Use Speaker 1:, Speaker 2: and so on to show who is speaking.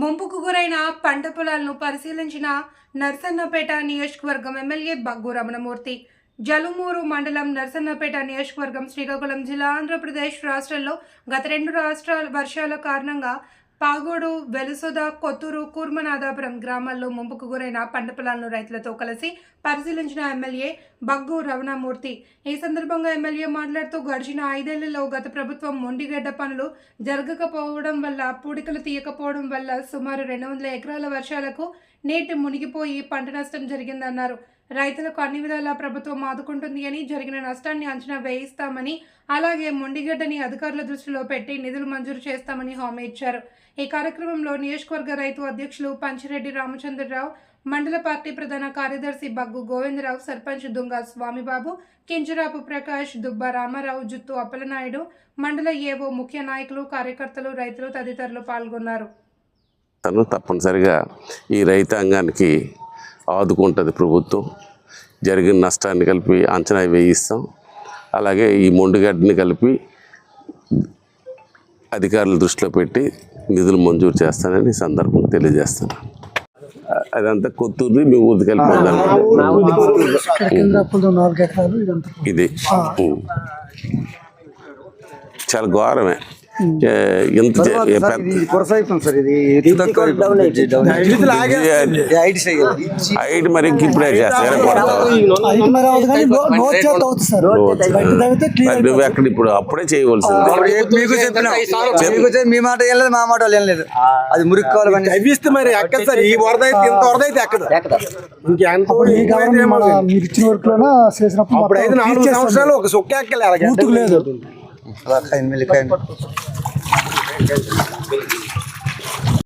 Speaker 1: ముంపుకు గురైన పంట పొలాలను పరిశీలించిన నర్సన్నపేట నియోజకవర్గం ఎమ్మెల్యే బగ్గు రమణమూర్తి. జలుమూరు మండలం నర్సన్నపేట నియోజకవర్గం శ్రీకాకుళం జిల్లా ఆంధ్రప్రదేశ్ రాష్ట్రంలో గత రెండు రాష్ట్రాల వర్షాల కారణంగా పాగోడు వెలుసొద కొత్తూరు కూర్మనాథాపురం గ్రామాల్లో ముంపుకు గురైన పంట పొలాలను రైతులతో కలిసి పరిశీలించిన ఎమ్మెల్యే బగ్గు రవణమూర్తి. ఈ సందర్భంగా ఎమ్మెల్యే మాట్లాడుతూ గడిచిన ఐదేళ్ళలో గత ప్రభుత్వం మొండిగడ్డ పనులు జరగకపోవడం వల్ల పూడికలు తీయకపోవడం వల్ల సుమారు రెండు వందల ఎకరాల వర్షాలకు నీటి మునిగిపోయి పంట నష్టం జరిగిందన్నారు. రైతులకు అన్ని విధాలా ప్రభుత్వం ఆదుకుంటుంది అని జరిగిన నష్టాన్ని అంచనా వేయిస్తామని అలాగే మొండిగడ్డని అధికారుల దృష్టిలో పెట్టి నిధులు మంజూరు చేస్తామని హామీ ఇచ్చారు. ఈ కార్యక్రమంలో నియోజకవర్గ రైతు అధ్యక్షులు పంచిరెడ్డి రామచంద్రరావు మండల పార్టీ ప్రధాన కార్యదర్శి బగ్గు గోవిందరావు సర్పంచ్ దుంగ స్వామిబాబు కింజరాపు ప్రకాష్ దుబ్బ రామారావు జుత్తు అప్పలనాయుడు మండల ఏవో ముఖ్య నాయకులు కార్యకర్తలు రైతులు తదితరులు పాల్గొన్నారు.
Speaker 2: తను తప్పనిసరిగా ఈ రైతాంగానికి ఆదుకుంటుంది ప్రభుత్వం. జరిగిన నష్టాన్ని కలిపి అంచనా వేయిస్తాం. అలాగే ఈ మొండిగడ్డని కలిపి అధికారుల దృష్టిలో పెట్టి నిధులు మంజూరు చేస్తానని ఈ సందర్భంగా తెలియజేస్తాను అదంతా కొత్తూరు. మీ ఊరికి
Speaker 3: ఇదంతా.
Speaker 2: ఇది. చాలా ఘోరమే. ఎంత హైట్ మరి ఇప్పుడే నువ్వు ఎక్కడ ఇప్పుడు అప్పుడే చేయవలసింది?
Speaker 4: మీ మాట ఏం లేదు మా మాట ఏం లేదు అది మురికి కావాలి కానీ
Speaker 5: తవ్విస్తే మరి ఎక్కదు సార్. ఈ వరద అయితే ఇంత వరద అయితే
Speaker 3: మన మీరు ఇచ్చిన వర్క్ లోన చేసినప్పుడు
Speaker 5: అప్పుడు
Speaker 3: మొత్తం
Speaker 5: నాలుగు. సంవత్సరాలు ఒక సొక్క ఎక్కలే
Speaker 4: Baka kain, mili.